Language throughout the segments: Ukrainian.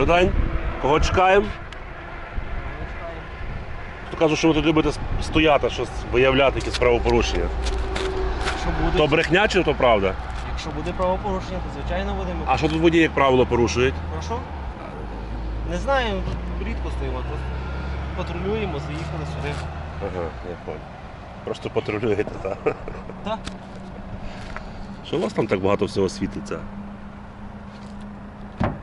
Добрий день. Кого чекаємо? Хто каже, що ви тут любите стояти, щось виявляти якісь правопорушення. Якщо буде, То брехня чи то правда? якщо буде правопорушення, то звичайно будемо. А що тут водії, як правило, порушують? Прошу? Не знаю, тут рідко стоїмо, просто патрулюємо, заїхали сюди. Ага, я понял. Просто патрулюєте, так? Так. Що у вас там так багато всього світиться?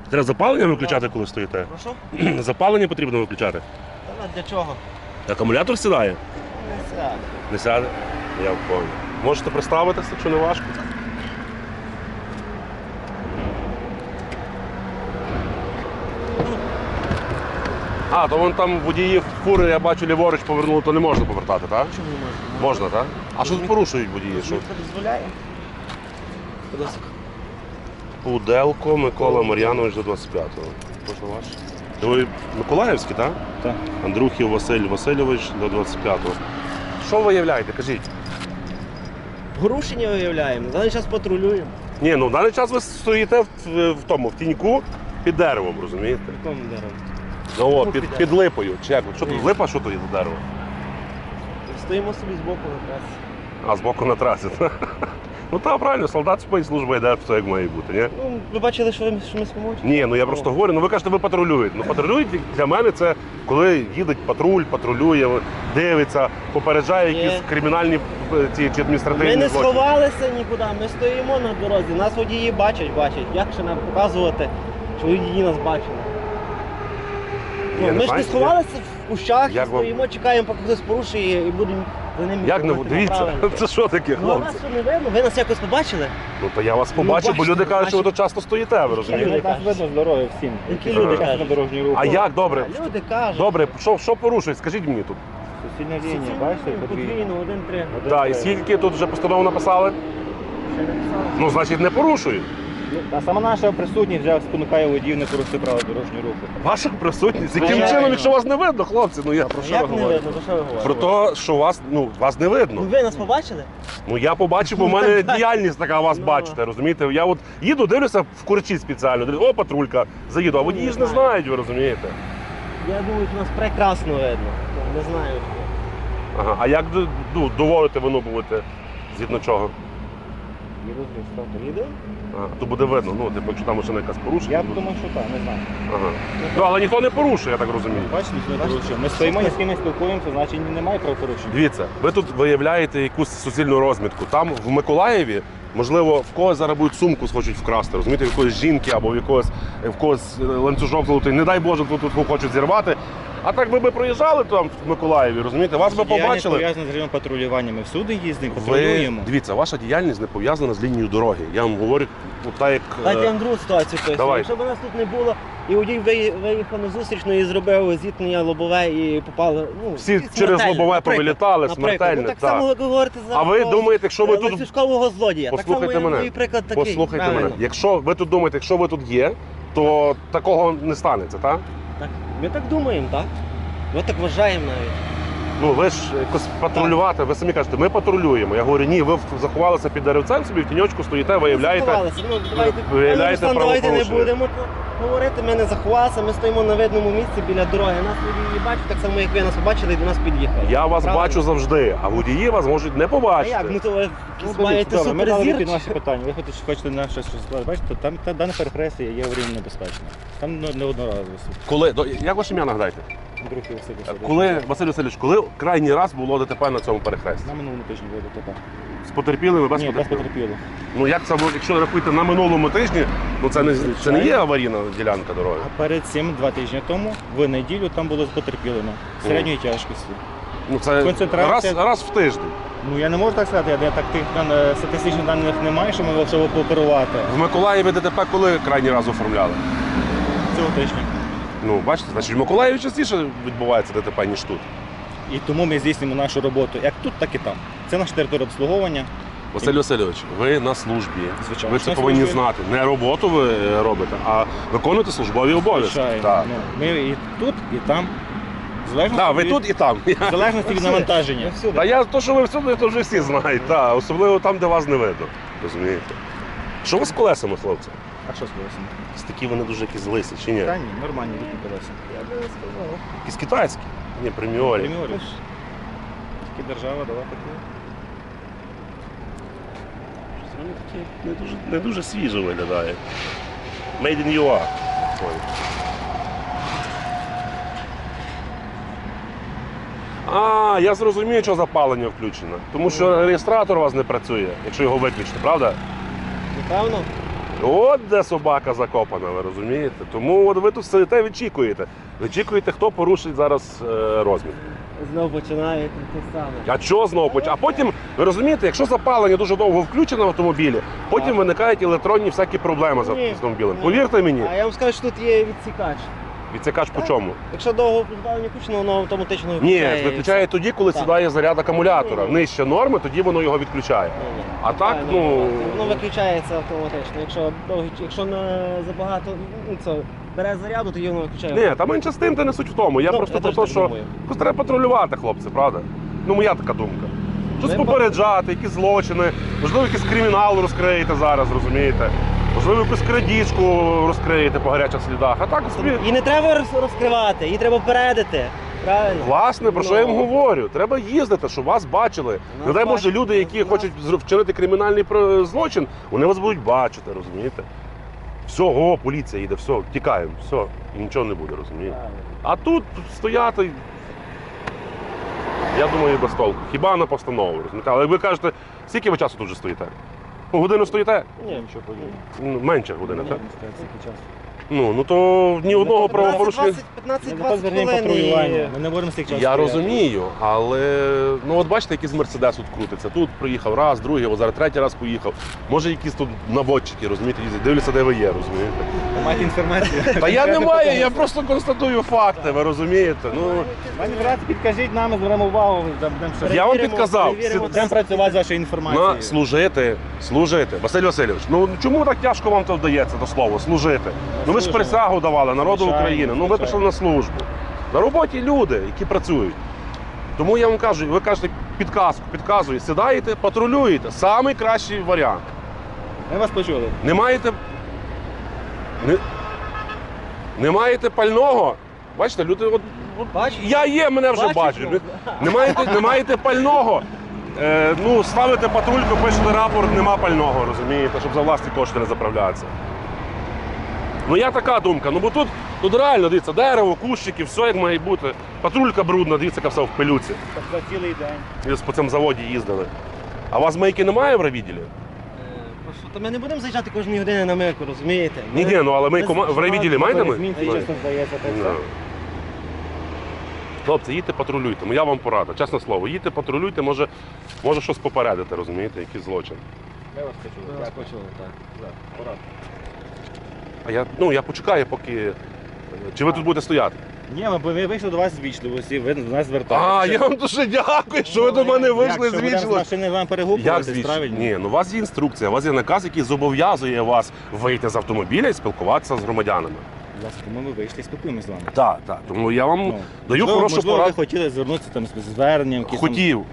Треба запалення виключати, коли стоїте? Прошу? Запалення потрібно виключати. Та для чого? Акумулятор сідає? Не сяде. Не сяде? Я понял. Можете представитися, якщо не важко. А, то вон там водії фури, я бачу, ліворуч повернули, то не можна повертати, так? Чому не можна? Можна, так? А що тут порушують водії? Що дозволяє? Будь ласка. Пуделко Микола Мар'янович до 25-го. Можна ваш? Ви Миколаївський, так? Так. Андрухів Василь Васильович до 25-го. Що ви являєте? Кажіть. Порушення виявляємо. В даний час патрулюємо. Ні, ну в даний час ви стоїте в, в тому, в тіньку під деревом, розумієте? Якому дереві? Ну, о, під, під під липою. Чи як? Що тут липа, що тут є за дерево? Стоїмо собі збоку на трасі. А, збоку на трасі. Ну так, правильно, солдат спить, служба йде, все як має бути, ні? Ну, ви бачили, що, ви, що ми спимо? Ні, ну я просто говорю, ну ви кажете, ви патрулюєте. Ну патрулюють для мене це коли їде патруль, патрулює, дивиться, попереджає Ні. якісь кримінальні е, ці чи адміністративні Ми не злочини. сховалися нікуди, ми стоїмо на дорозі. Нас водії бачать, бачать. Як ще нам показувати, що водії нас бачили? Ну, ми ж не сховалися в кущах, Як вам- стоїмо, чекаємо, поки хтось порушує і будемо Як не йти дивіться, це що таке, Ну, а хлопці? нас що не видно, ви нас якось побачили? Ну то я вас Ну, побачив, бо бачите, люди кажуть, що ви тут часто стоїте, ви розумієте? люди? Нас видно з дороги всім. Які люди кажуть? на дорожній рух. А як добре? Люди кажуть. Добре, що, що порушують? Скажіть мені тут. Суцільна лінія, бачите? Подвійно, один-три. Так, і скільки тут вже постанову написали? Ще не писали. Ну, значить, не порушують. А сама наша присутність вже спонукає водіїв не порушити правила дорожнього руху. Ваша присутність. Яким Звичайно. чином, якщо вас не видно, хлопці? Ну я про що ви Як не говорите? видно, то що ви говорите? Про те, що вас, ну, вас не видно. Ну ви нас побачили? Ну я побачив, бо в мене діяльність така вас Ну. бачите, розумієте? Я от їду, дивлюся в курчі спеціально, дивлюся, о, патрулька, заїду, а водії ж не знають, ви розумієте? Я думаю, що нас прекрасно видно. Не знаю. Ага. А як ну, доводити вину будете? Згідно чого? Відео? Ага. То буде видно, ну, типу, якщо там машина якась порушена. Я то- думаю, що так, не знаю. Ага. Ну, але ніхто не порушує, я так розумію. Бачите, ніхто не порушує. Ми стоїмо, ні з ким не спілкуємося, значить немає правопорушень. Дивіться, ви тут виявляєте якусь суцільну розмітку. Там в Миколаєві, можливо, в когось зараз будуть сумку схочуть вкрасти, розумієте, в якоїсь жінки або в якогось в когось е, ланцюжок золотий. Не дай Боже, тут, тут хочуть зірвати. А так ви би проїжджали там в Миколаєві, розумієте, вас би Діяльність побачили. пов'язана з режимом патрулювання. Ми всюди їздимо, Ви патрулюємо. дивіться, ваша діяльність не пов'язана з лінією дороги. Я вам говорю, от так як. е, Дайте другу ситуацію поясню. Давай. Якщо б нас тут не було, і водій виї- виїхав на зустрічну і зробив зіткнення лобове і попало. Ну, Всі смертельне, через лобове наприклад. повилітали, Наприклад. смертельне, Ну, так так. само ви говорите за А ви думаєте, якщо ви тут ланцюжкового злодія. Послухайте так само мене. мій приклад такий. послухайте правильно. мене, якщо ви тут думаєте, якщо ви тут є, то такого не станеться, так? Так, ми так думаємо, так? Ми так вважаємо навіть. Ну ви ж якось патрулювати, ви самі кажете, ми патрулюємо. Я говорю, ні, ви заховалися під деревцем, собі в тіньочку стоїте, виявляєте. Ну, давайте, виявляєте пане Руслан, давайте не правопорушення. будемо говорити. Ми не заховалися, ми стоїмо на видному місці біля дороги. Нас водії бачать, так само, як ви нас побачили і до нас під'їхали. Я вас Правильно? бачу завжди, а водії вас можуть не А побачити. як? Ну то ви Ну, маєте добре, ми дали суперзір? відповідь питання. Ви хочете, хочете на щось розказати. Бачите, там та дане перехрестя є аварійно небезпечне. Там ну, не. Коли до як ваше ім'я нагадайте? Василь Васильович. Коли Василь Васильович, коли крайній раз було ДТП на цьому перехресті? На минулому тижні було ДТП. З потерпілими без Ні, без потерпілих? потерпілих. Ну як це було, якщо рахуєте на минулому тижні, ну це не це не є аварійна ділянка дороги. А перед цим, два тижні тому, в неділю там було з потерпілими. Середньої тяжкості. Ну це Концентрація- раз, раз в тиждень. Ну я не можу так сказати, я так тих дан- е, статистичних даних немає, що ми щоб пооперувати В Миколаєві ДТП коли крайній раз оформляли? цього тижня. Ну, бачите, значить в Миколаєві частіше відбувається ДТП, ніж тут. І тому ми здійснюємо нашу роботу як тут, так і там. Це наша територія обслуговування. Василь Васильович, ви на службі. Звичайно, Ви це на повинні службі. знати. Не роботу ви е, робите, а виконуєте службові обов'язки. Звичайно. Так. Ну, ми і тут, і там. В Так, ви від, тут і там. в залежності від навантаження. Та я то, що ви всюди, то вже всі знають, та, особливо там, де вас не видно. Розумієте? Що вас з колесами, хлопці? А що з колесами? Якісь такі вони дуже якісь лисі, чи ні? Та ні, нормальні літні колеса. Я би сказав. Якісь китайські. Ні, преміорі. Приміорі. Тільки держава дала такі. Вони такі не дуже, не дуже свіжо виглядає. Made in UA. А, я зрозумію, що запалення включено. Тому що реєстратор у вас не працює, якщо його виключити, правда? Напевно? От де собака закопана, ви розумієте? Тому от ви тут сидите, вичікуєте. Вичікуєте, хто порушить зараз е, розмір. Знову починаєте те саме. А чого знову поч- А потім, ви розумієте, якщо запалення дуже довго включено в автомобілі, потім виникають електронні всякі проблеми з автомобілем. Повірте мені, А я вам скажу, що тут є відсікач. Відсікач по чому? Якщо довго позбавлення включено, воно автоматично Ні, виключає. виключає тоді, коли Так. сідає заряд акумулятора. Нижче норми, тоді воно його відключає. Ні, ні. А так, Правильно, ну. Воно виключається автоматично. Якщо довгий, якщо не забагато ну, це, бере заряду, тоді воно виключає. Ні, та менше з тим, та не суть в тому. Я Ну, просто я про теж те, так що думаю. якось треба патрулювати, хлопці, правда? Ну, моя така думка. Щось Ми попереджати, якісь злочини, можливо, якийсь кримінал розкриєте зараз, розумієте? Можливо, якусь крадіжку розкриєте по гарячих слідах. А так. І не треба розкривати, її треба попередити. Правильно? Власне, про що я їм Ну. говорю? Треба їздити, щоб вас бачили. Нас Не дай Боже, бачать, люди, які нас- хочуть вчинити кримінальний про- злочин, вони вас будуть бачити, розумієте? Всього, поліція їде, все, тікаємо, все, і нічого не буде, розумієте? А тут стояти, я думаю, без толку. Хіба на постанову, розумієте? Але ви кажете, скільки ви часу тут вже стоїте? Ну, годину стоїте? Ні, Нічого подібного. Ну, Менше години, так? Ну, ну то ні одного правопорушення. 15-20 Ми хвилин. патрулювання. Ми не будемо стільки часу. Я стояти. розумію, але ну от бачите, якийсь мерседес тут крутиться. Тут приїхав раз, другий, от зараз третій раз поїхав. Може, якісь тут наводчики, розумієте, їздять, дивляться, де ви є, розумієте? Маєте інформацію. Та я не маю, я просто констатую факти, ви розумієте? Ну Пані брат, підкажіть нам, звернемо увагу. Будемо ще- я вам Перевіримо, підказав. перевіримо. Будемо працювати з вашою На інформацією. служити, служити. Василь Васильович, ну чому так тяжко вам це вдається до слова? Служити. Ну ви ж Служимо. присягу давали народу Звичайно, України. Ну ви звичайно. пішли на службу. На роботі люди, які працюють. Тому я вам кажу, ви кажете підказку, підказую, сідаєте, патрулюєте. Самий кращий варіант. Ми вас почули. Не маєте. Не, не маєте пального. Бачите, люди. От, от, Бачите? я є, мене вже Бачите, бачать. ну. Не маєте, не маєте пального. Е, ну, ставите патрульку, пишете рапорт, нема пального, розумієте, щоб за власні кошти не заправлятися. Ну я така думка. Ну бо тут, тут реально дивіться, дерево, кущики, все як має бути. Патрулька брудна, дивіться, яка все в пилюці. Так за цілий день. По цьому заводі їздили. А у вас мийки немає в райвідділі? То ми не будемо заїжджати кожні години на мийку, розумієте? Ні, ні, ну але мийку ма- в райвідділі маєте ми? Змін, чесно здається, так Ну. Хлопці, їдьте патрулюйте. Моя вам порада, чесне слово. Їдьте патрулюйте, може, може щось попередити, розумієте, якийсь злочин. Ми вас почули. Ми вас Дякую. почули, так. За. А я, ну, я почекаю, поки. Чи ви тут будете стояти? Ні, ми, ми вийшли до вас з вічливості, ви до нас А, звертаєтеся. я вам дуже дякую, що ви до мене вийшли з будемо вічливо. Ще не вам Як перегукуватись, звісно? правильно? Ні, ну у вас є інструкція, у вас є наказ, який зобов'язує вас вийти з автомобіля і спілкуватися з громадянами. Будь ласка, ми вийшли і спілкуємося з вами. Так, так. Тому я вам Ну, даю можливо, хорошу можливо, пораду. ви хотіли звернутися там з зверненням, якісь Хотів.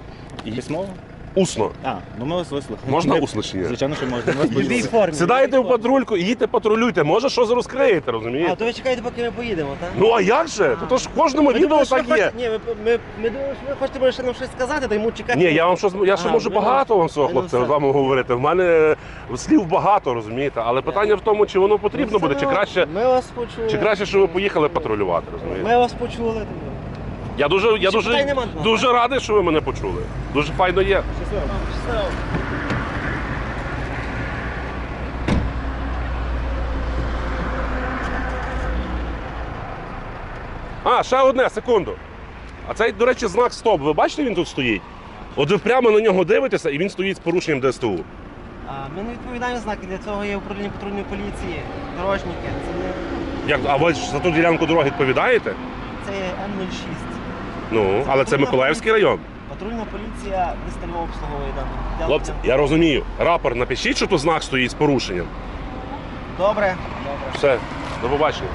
там письмово? Усно. А, ну ми вас вислухали. Можна усно чи ні? Звичайно, що можна. Ми вас почули. формі. Сідайте в патрульку і їдьте патрулюйте. Може, щось розкриєте, А, розумієте? то ви чекаєте, поки ми поїдемо, так? Ну а як же? То ж в кожному Ми відео думали, що так є. хочете- Ні, ми, ми, ми думали, що ви хочете може, ще нам щось сказати, то йому чекати. Ні, я вам щось, я ще А, можу ви багато вам свого ви хлопця все. з вами говорити. В мене слів багато, розумієте, але питання в тому, чи воно потрібно буде, чи краще, Ми вас почули. чи краще, щоб ви поїхали патрулювати, розумієте? Ми вас почули. Я дуже, я дуже, нема дуже радий, що ви мене почули. Дуже файно є. Щасливо. Щасливо. А, ще одне, секунду. А цей, до речі, знак стоп. Ви бачите, він тут стоїть? От ви прямо на нього дивитеся, і він стоїть з порушенням ДСТУ. А, Ми не відповідаємо знаки, для цього є управління патрульної поліції, дорожники. Це, не, Як, а ви за ту ділянку дороги відповідаєте? це є М06. Ну, але це Миколаївський район. Патрульна поліція не Львова обслуговує дану. Хлопці, я розумію. Рапор напишіть, що тут знак стоїть з порушенням. Добре, добре. Все, до побачення.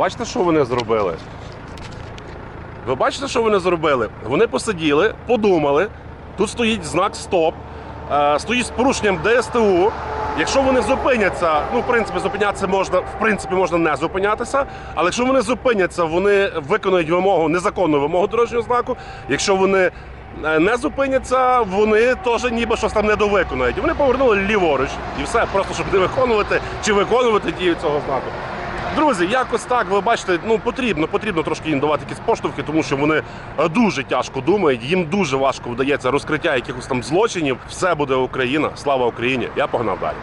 Бачите, що вони зробили? Ви бачите, що вони зробили? Вони посиділи, подумали. Тут стоїть знак стоп, е, стоїть з порушенням ДСТУ. Якщо вони зупиняться, ну в принципі, зупинятися можна, в принципі, можна не зупинятися. Але якщо вони зупиняться, вони виконують вимогу, незаконну вимогу дорожнього знаку. Якщо вони е, не зупиняться, вони теж ніби щось там недовиконують. Вони повернули ліворуч. І все, просто щоб не виконувати чи виконувати дію цього знаку. Друзі, якось так, ви бачите, ну потрібно, потрібно трошки їм давати якісь поштовхи, тому що вони е, дуже тяжко думають, їм дуже важко вдається розкриття якихось там злочинів. Все буде Україна, слава Україні. Я погнав далі.